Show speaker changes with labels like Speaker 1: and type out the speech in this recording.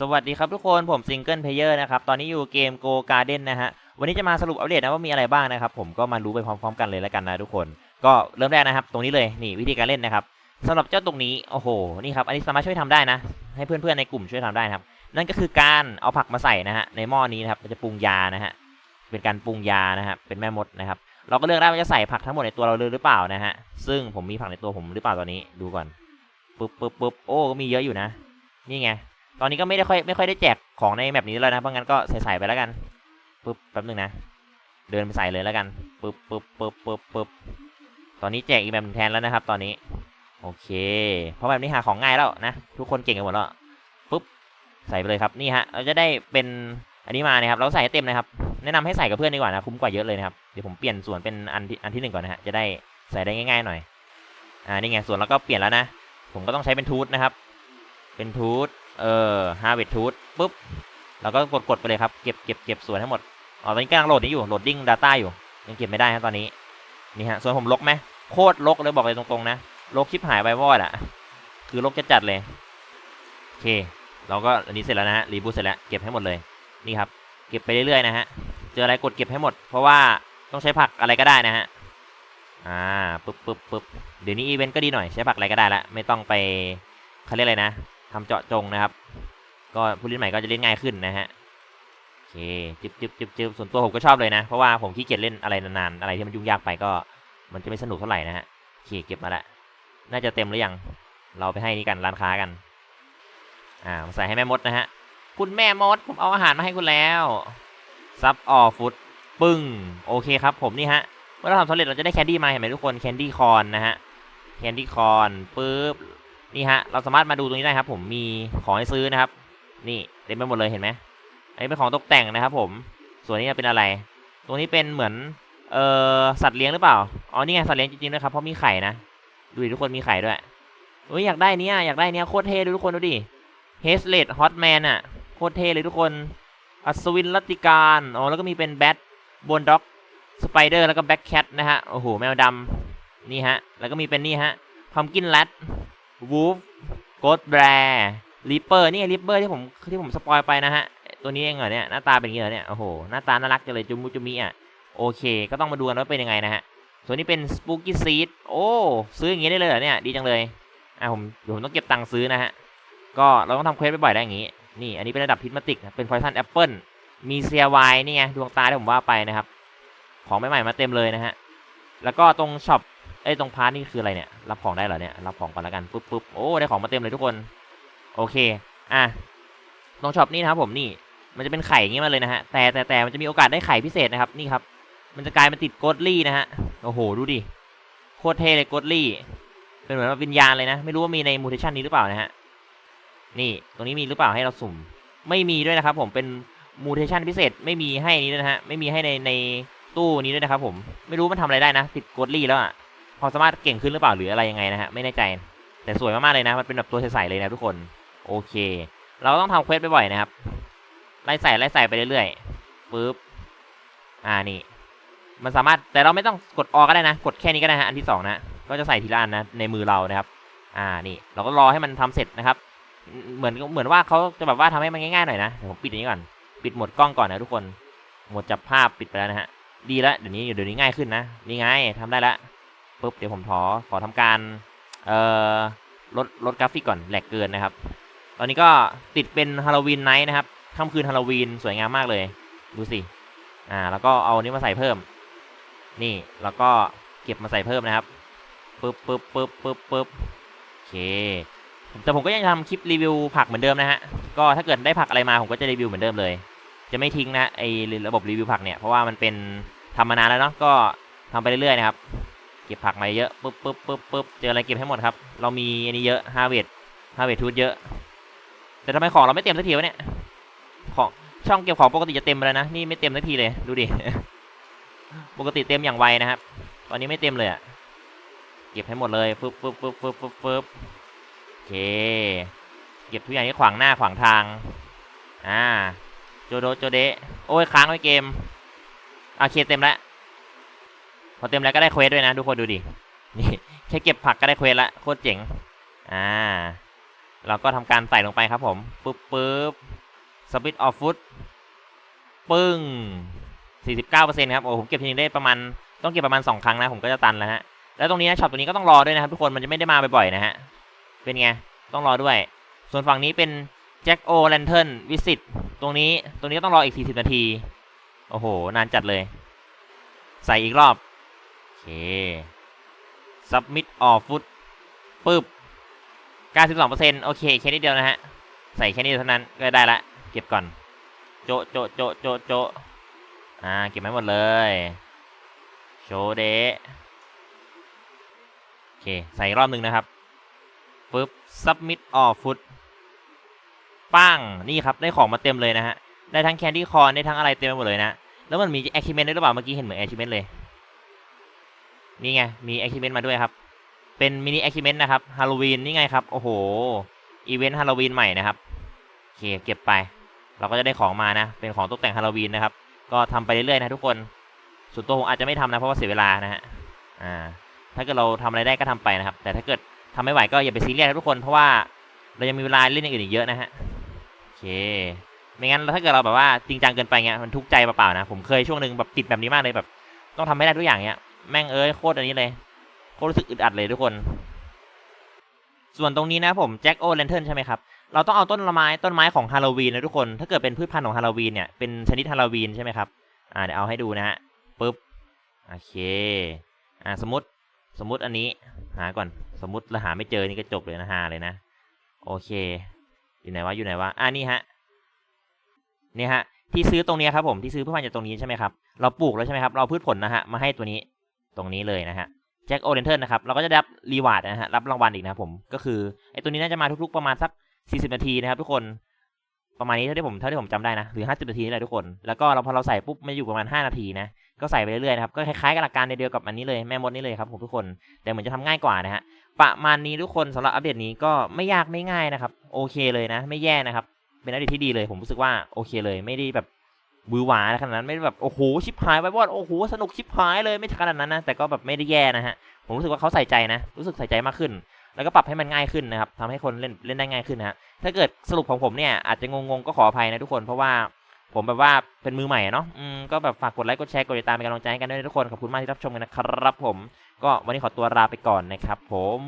Speaker 1: สวัสดีครับทุกคนผมซิงเกิลเพลเยอร์นะครับ ตอนนี้อยู่เกม Go Garden นะฮะ วันนี้จะมาสรุปอัปเดตนะว่ามีอะไรบ้างนะครับ ผมก็มารู้ไปพร้อมๆกันเลยแล้วกันนะทุกคน ก็เริ่มแรกนะครับ ตรงนี้เลยนี่วิธีการเล่นนะครับสำหรับเจ้าตรงนี้ โอ้โห นี่ครับ อันนี้สามารถช่วยทำได้นะ ให้เพื่อนๆในกลุ่มช่วยทำได้นะครับ นั่นก็คือการเอาผักมาใส่นะฮะ ในหม้อนี้นะครับจะปรุงยานะฮะ เป็นการปรุงยานะครับเป็นแม่มดนะครับ เราก็เลือกได้ว่าจะใส่ผักทั้งหมดในตัวเราเลยหรือเปล่านะฮะ ซึ่งผมมีผักในตัวผมหรือเปล่าตอนนี้ ดูก่อน ปึ๊บปึ๊บปึ๊บโอ้ ก็มีเยอะอยู่นะ นี่ไง ตอนนี้ก็ไม่ได้ค่อยไม่ค่อยได้แจกของในแบบนี้แล้วนะเพราะงั้นก็ใส่ใส่ไปแล้วกันปึ๊บแป๊บนึงนะ เดินไปใส่เลยแล้วกันปึ๊บปึ๊บปึ๊บปึ๊บปึ๊บตอนนี้แจกอีกแบบหนึ่งแทนแล้วนะครับ ตอนนี้ โอเค เพราะแบบนี้หาของง่ายแล้วนะ ทุกคนเก่งกันหมดแล้วปึ๊บใส่ไปเลยครับนี่ฮะเราจะได้เป็นอันนี้มานะครับเราใส่เต็มนะครับ แนะนำให้ใส่กับเพื่อนดีกว่านะคุ้มกว่าเยอะเลยนะครับเดี๋ยวผมเปลี่ยนส่วนเป็นอันที่อันที่หนึ่งก่อนนะฮะจะได้ใส่ได้ง่ายๆหน่อยอ่านี่ไงส่วนเราก็เปลี่ยนแล้วนะ ผมก็ต้องใช้เป็นทูตนะครับ เป็นทูต เออฮาร์เวดทูตปุ๊บเราก็กดกดไปเลยครับ เก็บเก็บเก็บส่วนทั้งหมด อ๋อ ตอนนี้กำลังโหลดนี้อยู่ โหลดดิ้ง Data อยู่ ยังเก็บไม่ได้ครับตอนนี้ นี่ฮะ ส่วนผมลกไหม โคตรลกเลยบอกเลยตรงๆนะ ลกชิบหายไปวอดอะ คือลกจะจัดเลย โอเค เราก็อันนี้เสร็จแล้วนะฮะ รีบูตเสร็จแล้ว เก็บให้หมดเลย นี่ครับ เก็บไปเรื่อยๆนะฮะ เจออะไรกดเก็บให้หมด เพราะว่าต้องใช้ผักอะไรก็ได้นะฮะ อ่า ปึ๊บปึ๊บปึ๊บเดี๋ยวนี้อีเวนต์ก็ดีหน่อย ใช้ผักอะไรก็ได้ละ ไม่ต้องไปเขาเรียกอะไรนะ ทำเจาะจงนะครับ ก็ผู้เล่นใหม่ก็จะเล่นง่ายขึ้นนะฮะโอเคจึ๊บจึ๊บจึ๊บจึ๊บส่วนตัวผมก็ชอบเลยนะ เพราะว่าผมขี้เกียจเล่นอะไรนานๆอะไรที่มันยุ่งยากไปก็ มันจะไม่สนุกเท่าไหร่นะฮะโอเคเก็บมาละน่าจะเต็มหรือยังเราไปให้นี่กันร้านค้ากันอ่าใส่ให้แม่มดนะฮะคุณแม่มดผมเอาอาหารมาให้คุณแล้วซับออฟุตปึ้งโอเคครับผมนี่ฮะเมื่อเราทำสำเร็จเราจะได้แคนดี้มาเห็นไหมทุกคนแคนดี้คอนนะฮะแคนดี้คอนปึ๊บ นี่ฮะ เราสามารถมาดูตรงนี้ได้ครับ ผมมีของให้ซื้อนะครับ นี่เต็มไปหมดเลยเห็นไหมอันนี้เป็นของตกแต่งนะครับ ผม ส่วนนี้จะเป็นอะไร ตรงนี้เป็นเหมือนเอ่อสัตว์เลี้ยงหรือเปล่า อ๋อนี่ไงสัตว์เลี้ยงจริงๆนะครับเพราะมีไข่นะ ดูดิทุกคนมีไข่ด้วยเฮ้ยอยากได้เนี้ยอยากได้เนี้ยโคตรเท่เลยทุกคนดูดิเฮสเลดฮอตแมนอะโคตรเท่เลยทุกคน อัศวินรัตติการอ๋อแล้วก็มีเป็นแบทบนด็อกสไปเดอร์แล้วก็แบ็คแคทนะฮะ โอ้โห แมวดำนี่ฮะ แล้วก็มีเป็นนี่ฮะพัมกินแรด วูฟกดแบร์ลิปเปอร์นี่ไงลิปเปอร์ที่ผมที่ผมสปอยไปนะฮะ ตัวนี้เองเหรอเนี่ยหน้าตาเป็นอย่างนี้เหรอเนี่ย โอ้โห หน้าตาน่ารักจังเลยจุมุจุมิอะ โอเค ก็ต้องมาดูกันว่าเป็นยังไงนะฮะ ส่วนนี้เป็นสปูกี้ซีดโอ้ ซื้ออย่างงี้ได้เลยเหรอเนี่ย ดีจังเลย อะผมเดี๋ยวผมต้องเก็บตังค์ซื้อนะฮะ ก็เราต้องทำเควสบ่อยๆได้อย่างงี้ นี่ อันนี้เป็นระดับพิษมาติกนะเป็นพอยซันแอปเปิลมีเซียวายนี่ไงดวงตาที่ผมว่าไปนะครับ ของใหม่ๆมาเต็มเลยนะฮะ แล้วก็ตรงช็อป เอ้ตรงพาร์ทนี่คืออะไรเนี่ย รับของได้เหรอเนี่ย รับของก่อนแล้วกันปุ๊บปุ๊บโอ้ ได้ของมาเต็มเลยทุกคน โอเค อะ ตรงช็อปนี่นะครับผมนี่ มันจะเป็นไข่อย่างงี้มาเลยนะฮะ แต่แต่แต่มันจะมีโอกาสได้ไข่พิเศษนะครับ นี่ครับ มันจะกลายเป็นติดโกดลี่นะฮะ โอ้โห ดูดิ โคตรเท่เลยโกดลี่ เป็นเหมือนวิญญาณเลยนะ ไม่รู้ว่ามีในมูเทชันนี้หรือเปล่านะฮะ นี่ ตรงนี้มีหรือเปล่าให้เราสุ่ม ไม่มีด้วยนะครับ ผม เป็นมูเทชันพิเศษ ไม่มีให้นี้นะฮะ ไม่มีให้ในในตู้นี้ด้วยนะครับผม ไม่รู้มันทำอะไรได้นะ ติดโกดลี่แล้วอะ พอสามารถเก่งขึ้นหรือเปล่าหรืออะไรยังไงนะฮะไม่แน่ใจ แต่สวยมากๆเลยนะมันเป็นแบบตัวใสๆเลยนะทุกคนโอเค เราต้องทำเควสบ่อยๆนะครับไล่ใส่ไล่ใส่ไปเรื่อยๆปึ๊บอ่านี่ มันสามารถแต่เราไม่ต้องกดออก็ได้นะ กดแค่นี้ก็ได้ฮะอันที่สองนะก็จะใส่ทีละอันนะในมือเรานะครับ อ่านี่ เราก็รอให้มันทำเสร็จนะครับ เหมือนเหมือนว่าเขาจะแบบว่าทำให้มันง่ายๆหน่อยนะเดี๋ยวผมปิดอย่างนี้ก่อนปิดหมดกล้องก่อนนะทุกคนหมดจับภาพปิดไปแล้วนะฮะดีแล้วเดี๋ยวนี้เดี๋ยวนี้ง่ายขึ้นนะนี่ไงทำได้แล้ว ปุ๊บเดี๋ยวผมขอขอทำการเอ่อลดลดกราฟิกก่อนแหลกเกินนะครับ ตอนนี้ก็ติดเป็นฮาโลวีนไนท์นะครับค่ำคืนฮาโลวีนสวยงามมากเลย ดูสิ อ่า แล้วก็เอานี้มาใส่เพิ่ม นี่ แล้วก็เก็บมาใส่เพิ่มนะครับ ปึ๊บปึ๊บปึ๊บปึ๊บปึ๊บโอเค แต่ผมก็ยังทำคลิปรีวิวผักเหมือนเดิมนะฮะ ก็ถ้าเกิดได้ผักอะไรมาผมก็จะรีวิวเหมือนเดิมเลย จะไม่ทิ้งนะไอระบบรีวิวผักเนี่ย เพราะว่ามันเป็นทำมานานแล้วเนาะ ก็ทำไปเรื่อยๆนะครับ เก็บผักมาเยอะปึ๊บปึ๊บปึ๊บปึ๊บเจออะไรเก็บให้หมดครับ เรามีอันนี้เยอะฮาเวดฮาเวดทูดเยอะ แต่ทำไมของเราไม่เต็มสักทีวะเนี่ยของช่องเก็บของปกติจะเต็มไปแล้วนะนี่ไม่เต็มสักทีเลยดูดิปกติเต็มอย่างไวนะครับ ตอนนี้ไม่เต็มเลยอะเก็บให้หมดเลยฟึบฟึบฟึบฟึบฟึบฟึบโอเค เก็บทุกอย่างที่ขวางหน้าขวางทาง อ่า โจโดโจเดโอ้ยค้างไว้เกมโอเคเต็มแล้ว อเต็มแล้วก็ได้เควสด้วยนะทุกคนดูดิ นี่แค่เก็บผักก็ได้เควสละโคตรเจ๋ง อ่า เราก็ทำการใส่ลงไปครับผม ปึ๊บปึ๊บสปิดออฟฟุตปึ้ง 49%ครับ โอ้ผมเก็บทีนึงได้ประมาณ ต้องเก็บประมาณ 2 ครั้งนะ ผมก็จะตันแล้วฮะ แล้วตรงนี้นะช็อปตรงนี้ก็ต้องรอด้วยนะครับทุกคน มันจะไม่ได้มาบ่อยๆนะฮะ เป็นไง ต้องรอด้วย ส่วนฝั่งนี้เป็นแจ็คโอแลนเทิร์นวิสิตตรงนี้ ตรงนี้ก็ต้องรออีก 40 นาที โอ้โห นานจัดเลย ใส่อีกรอบ submit all foot ปึ๊บ92%โอเค แค่นี้เดียวนะฮะ ใส่แค่นี้เท่านั้นก็ได้ละ เก็บก่อน โจโจโจโจโจอ่า เก็บไว้หมดเลย โชเดโอเค ใส่อีกรอบหนึ่งนะครับปึ๊บ submit all foot ปังนี่ครับ ได้ของมาเต็มเลยนะฮะ ได้ทั้งแคนดี้คอนได้ทั้งอะไรเต็มไปหมดเลยนะ แล้วมันมี achievement ด้วยหรือเปล่า เมื่อกี้เห็นเหมือน achievement เลย นี่ไง มี achievement มาด้วยครับ เป็นมินิ achievement นะครับฮาโลวีนนี่ไงครับ โอ้โห อีเวนต์ฮาโลวีนใหม่นะครับโอเคเก็บไป เราก็จะได้ของมานะ เป็นของตกแต่งฮาโลวีนนะครับ ก็ทำไปเรื่อยๆนะทุกคน ส่วนตัวผมอาจจะไม่ทำนะ เพราะว่าเสียเวลานะฮะ อ่า ถ้าเกิดเราทำอะไรได้ก็ทำไปนะครับ แต่ถ้าเกิดทำไม่ไหวก็อย่าไปซีเรียสนะทุกคน เพราะว่าเรายังมีเวลาเล่นอย่างอื่นอีกเยอะนะฮะโอเคไม่งั้นถ้าเกิดเราแบบว่าจริงจังเกินไปเงี้ยมันทุกข์ใจเปล่าๆนะผมเคยช่วงหนึ่งแบบติดแบบนี้มากเลยแบบ ต้องทำให้ได้ทุกอย่างเงี้ย แม่งเอ้ยโคตรอันนี้เลย โคตรรู้สึกอึดอัดเลยทุกคน ส่วนตรงนี้นะผมแจ็คโอแลนเทิร์นใช่ไหมครับ เราต้องเอาต้นไม้ต้นไม้ของฮาโลวีนนะทุกคน ถ้าเกิดเป็นพืชพันธุ์ของฮาโลวีนเนี่ย เป็นชนิดฮาโลวีนใช่ไหมครับ อ่าเดี๋ยวเอาให้ดูนะฮะปึ๊บ โอเค อ่าสมมติสมมติอันนี้หาก่อน สมมติเราหาไม่เจอนี่ก็จบเลยนะหาเลยนะ โอเค อยู่ไหนวะอยู่ไหนวะ อ่านี่ฮะ นี่ฮะที่ซื้อตรงนี้ครับผมที่ซื้อพืชพันธุ์จากตรงนี้ใช่ไหมครับ เราปลูกแล้วใช่ไหมครับ เราพืชผลนะฮะมาให้ตัวนี้ ตรงนี้เลยนะฮะแจ็คโอเรนเทิร์นนะครับ เราก็จะได้รับรีวาร์ดนะฮะ รับรางวัลอีกนะครับผม ก็คือไอตัวนี้น่าจะมาทุกๆประมาณสัก 40 นาทีนะครับทุกคน ประมาณนี้เท่าที่ผมเท่าที่ผมจำได้นะ หรือ 50 นาทีนี่แหละทุกคน แล้วก็เราพอเราใส่ปุ๊บมันอยู่ประมาณ 5 นาทีนะ ก็ใส่ไปเรื่อยๆนะครับ ก็คล้ายๆกับหลักการเดียวกับอันนี้เลยแม่มดนี่เลยครับผมทุกคน แต่เหมือนจะทำง่ายกว่านะฮะ ประมาณนี้ทุกคนสำหรับอัปเดตนี้ก็ไม่ยากไม่ง่ายนะครับ โอเคเลยนะ ไม่แย่นะครับ เป็นอัปเดตที่ดีเลย ผมรู้สึกว่าโอเคเลย ไม่ได้แบบ บือหวาขนาดนั้นไม่แบบโอ้โหชิบหายไว้วอดโอ้โหสนุกชิบหายเลยไม่ขนาดนั้นนะแต่ก็แบบไม่ได้แย่นะฮะผมรู้สึกว่าเขาใส่ใจนะ รู้สึกใส่ใจมากขึ้น แล้วก็ปรับให้มันง่ายขึ้นนะครับทำให้คนเล่นเล่นได้ง่ายขึ้นนะฮะถ้าเกิดสรุปของผมเนี่ยอาจจะงงๆก็ขออภัยนะทุกคนเพราะว่าผมแบบว่าเป็นมือใหม่เนาะอืมก็แบบฝากกดไลค์กดแชร์กดติดตามเป็นกำลังใจให้กันด้วยนะทุกคนขอบคุณมากที่รับชมกันนะครับผม ก็วันนี้ขอตัวลาไปก่อนนะครับผม